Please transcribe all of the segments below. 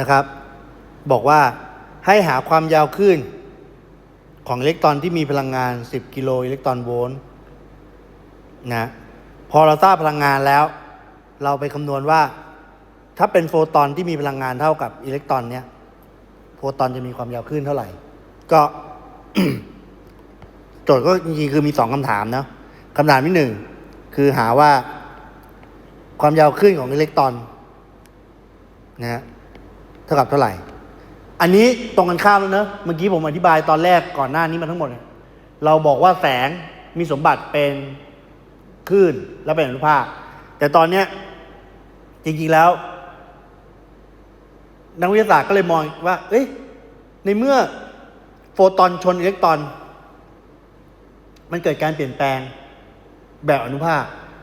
นะครับ บอกว่าให้หาความยาวคลื่นของอิเล็กตรอนที่มีพลังงาน 10 กิโลอิเล็กตรอนโวลต์นะพอเราทราบพลังงานแล้ว เราไปคำนวณว่า ถ้าเป็นโฟตอนที่มีพลังงานเท่ากับอิเล็กตรอนเนี้ยโฟตอนจะมีความยาวคลื่นเท่าไหร่ ก็โจทย์ก็จริงๆคือมีสองคำถามเนาะคำถามที่หนึ่งคือหาว่าความยาวคลื่นของอิเล็กตรอนนะฮะ เท่ากับเท่าไหร่ อันนี้ตรงกันข้ามแล้วเนอะเมื่อกี้ผมอธิบายตอนแรกก่อนหน้านี้มาทั้งหมดเนี่ยเราบอกว่าแสงมีสมบัติเป็นคลื่นและเป็นอนุภาค แต่ตอนเนี้ยจริงๆแล้ว นักวิทยาศาสตร์ก็เลยมองว่า เอ้ยในเมื่อโฟตอนชนอิเล็กตรอน มันเกิดการเปลี่ยนแปลงแบบอนุภาค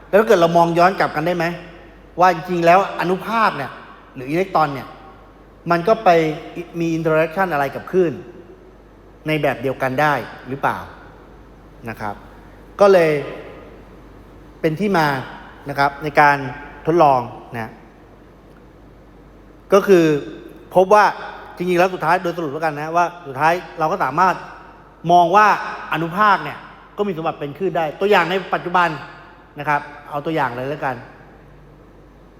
แล้วถ้าเกิดเรามองย้อนกลับกันได้ไหม ว่าจริงๆแล้วอนุภาคเนี่ย หรืออิเล็กตรอนเนี่ย มันก็ไปมีอินเทอร์แอคชั่นอะไรกับคลื่น ในแบบเดียวกันได้หรือเปล่านะครับ ก็เลยเป็นที่มานะครับในการทดลองนะก็คือพบว่าจริงๆแล้วสุดท้ายโดยสรุปแล้วกันนะว่าสุดท้ายเราก็สามารถมองว่าอนุภาคเนี่ยก็มีสมบัติเป็นคลื่นได้ ตัวอย่างในปัจจุบันนะครับ เอาตัวอย่างเลยแล้วกัน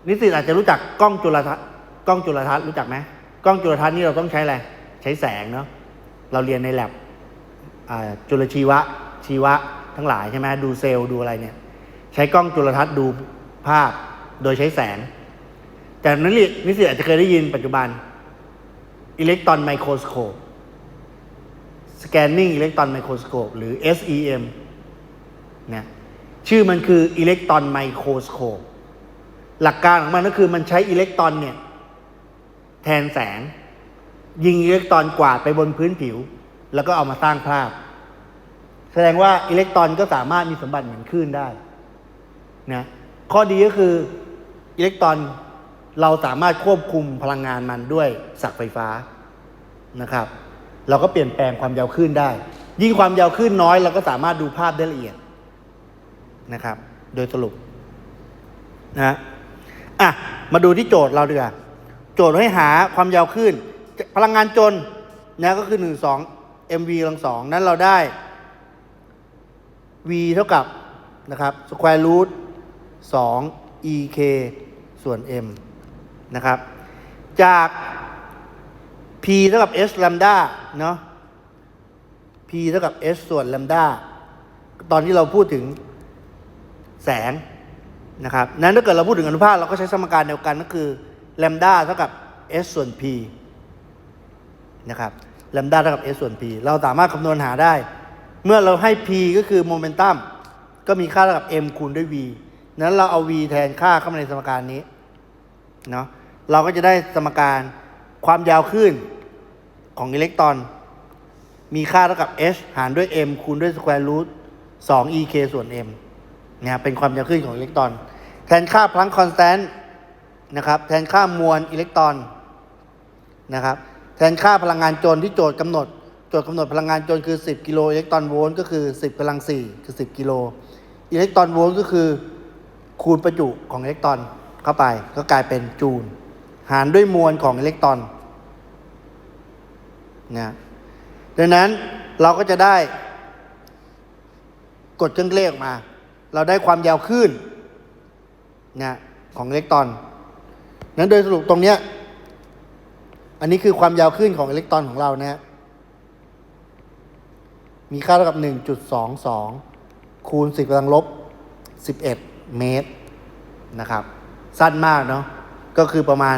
นิสิตอาจจะรู้จักกล้องจุลทรรศน์ กล้องจุลทรรศน์รู้จักไหมกล้องจุลทรรศน์นี่เราต้องใช้อะไรใช้แสงเนาะเราเรียนในแลบจุลชีวะชีวะทั้งหลายใช่ไหมดูเซลล์ดูอะไรเนี่ยใช้กล้องจุลทรรศน์ดูภาพโดยใช้แสง แต่นักเรียนนิสิตอาจจะเคยได้ยินปัจจุบันอิเล็กตรอนไมโครสโคป Scanning Electron Microscope หรือ SEM นะชื่อมันคืออิเล็กตรอนไมโครสโคปหลักการของมันก็คือมันใช้อิเล็กตรอนเนี่ย แทนแสง ยิงอิเล็กตรอนกวาดไปบนพื้นผิว แล้วก็เอามาสร้างภาพ แสดงว่าอิเล็กตรอนก็สามารถมีสมบัติเหมือนคลื่นได้นะข้อดีก็คืออิเล็กตรอนเราสามารถควบคุมพลังงานมันด้วยสักไฟฟ้านะครับ เราก็เปลี่ยนแปลงความยาวคลื่นได้ ยิ่งความยาวคลื่นน้อยเราก็สามารถดูภาพได้ละเอียดนะครับ โดยสรุปนะฮะอะมาดูที่โจทย์เราดีกว่า โจทย์ให้หาความยาวคลื่นพลังงานจนนะก็คือหนึ่งสอง mv กำลังสองนั้นเราได้ v เท่ากับนะครับ square root 2 ek ส่วน m นะครับ จาก p เท่ากับ s lambda เนาะ p เท่ากับ s ส่วน lambda ตอนที่เราพูดถึงแสงนะครับ นั้นถ้าเกิดเราพูดถึงอนุภาคเราก็ใช้สมการเดียวกันก็คือ lambda เท่ากับ s ส่วน p นะครับ lambda เท่ากับ s ส่วน p เราสามารถคำนวณหาได้ เมื่อเราให้ p ก็คือโมเมนตัมก็มีค่าเท่ากับ m คูณด้วย v นั้นเราเอา v แทนค่าเข้ามาในสมการนี้เนาะเราก็จะได้สมการความยาวคลื่นของอิเล็กตรอน มีค่าเท่ากับ h หารด้วย m คูณด้วย square root 2 ek ส่วน m เนี่ยเป็นความยาวคลื่นของอิเล็กตรอน แทนค่าพลังคอนสแตนต์ นะครับ แทนค่ามวลอิเล็กตรอนนะครับ แทนค่าพลังงานจนที่โจทย์กำหนด โจทย์กำหนดพลังงานจนคือ 10 กิโลอิเล็กตรอนโวลต์ก็คือ 10กำลัง4คือ 10 กิโลอิเล็กตรอนโวลต์ก็คือคูณประจุของอิเล็กตรอนเข้าไปก็กลายเป็นจูล หารด้วยมวลของอิเล็กตรอนนะดังนั้นเราก็จะได้กดเครื่องเลขออกมา เราได้ความยาวคลื่นนะของอิเล็กตรอน นั้นโดยสรุปตรงเนี้ย อันนี้คือความยาวคลื่นของอิเล็กตรอนของเรานะฮะ มีค่าเท่ากับ 1.22 คูณ 10กำลังลบ 11 เมตรนะครับ สั้นมากเนาะ ก็คือประมาณ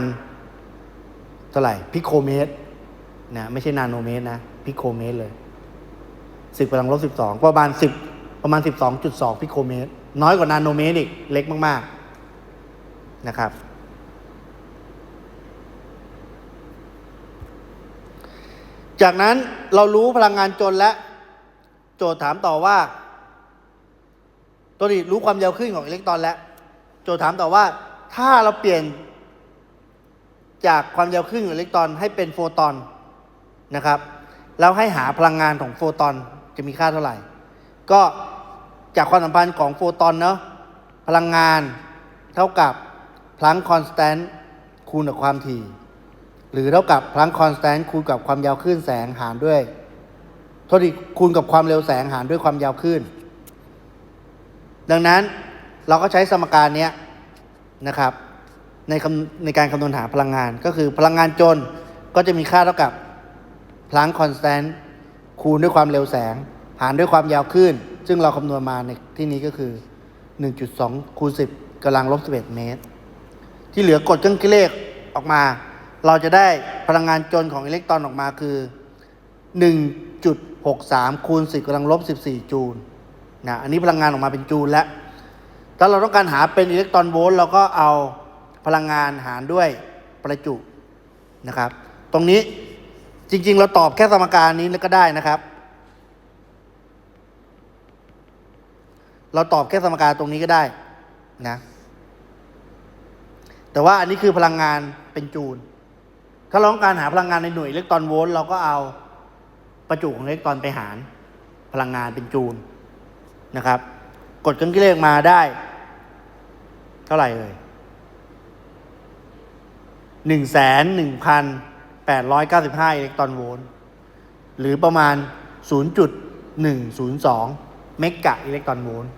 เท่าไหร่ พิโคเมตรนะไม่ใช่นาโนเมตรนะ พิโคเมตรเลย 10กำลังลบ 12 ประมาณ 10 ประมาณ 12.2 พิโคเมตร น้อยกว่านาโนเมตรอีก เล็กมาก ๆ นะครับ จากนั้นเรารู้พลังงานจนและ โจทย์ถามต่อว่า ตัวนี้รู้ความยาวคลื่นของอิเล็กตรอนแล้ว โจทย์ถามต่อว่า ถ้าเราเปลี่ยน จากความยาวคลื่นของอิเล็กตรอนให้เป็นโฟตอนนะครับแล้วให้หาพลังงานของโฟตอนจะมีค่าเท่าไหร่ ก็จากความสัมพันธ์ของโฟตอนเนาะพลังงานเท่ากับพลังคอนสแตนต์คูณกับความถี่ หรือเท่ากับพลังคอนสแตนต์คูณกับความยาวคลื่นแสงหารด้วยโทษทีคูณกับความเร็วแสงหารด้วยความยาวคลื่น ดังนั้นเราก็ใช้สมการนี้นะครับในในการคำนวณหาพลังงานก็คือพลังงานจนก็จะมีค่าเท่ากับพลังคอนสแตนต์คูณด้วยความเร็วแสง หารด้วยความยาวคลื่น ซึ่งเราคำนวณมาในที่นี้ก็คือ 1.2คูณ10กำลังลบ11 เมตร ที่เหลือกดเครื่องคิดเลขออกมา เราจะได้พลังงานจนของอิเล็กตรอนออกมาคือ 1.63 คูณ 10กำลังลบ 14 จูลนะอันนี้พลังงานออกมาเป็นจูลแล้วถ้าเราต้องการหาเป็นอิเล็กตรอนโวลต์เราก็เอาพลังงานหารด้วยประจุนะครับ ตรงนี้จริง ๆ เราตอบแค่สมการนี้ก็ได้นะครับ เราตอบแค่สมการตรงนี้ก็ได้นะแต่ว่าอันนี้คือพลังงานเป็นจูล ถ้าเราต้องการหาพลังงานในหน่วยอิเล็กตรอนโวลต์เราก็เอาประจุของอิเล็กตรอนไปหารพลังงานเป็นจูลนะครับ กดเครื่องคิดเลขมาได้ เท่าไหร่เอ่ยหนึ่งแสนหนึ่งพันแปดร้อยเก้าสิบห้าอิเล็กตรอนโวลต์หรือประมาณศูนย์จุดหนึ่งศูนย์สองเมกะอิเล็กตรอนโวลต์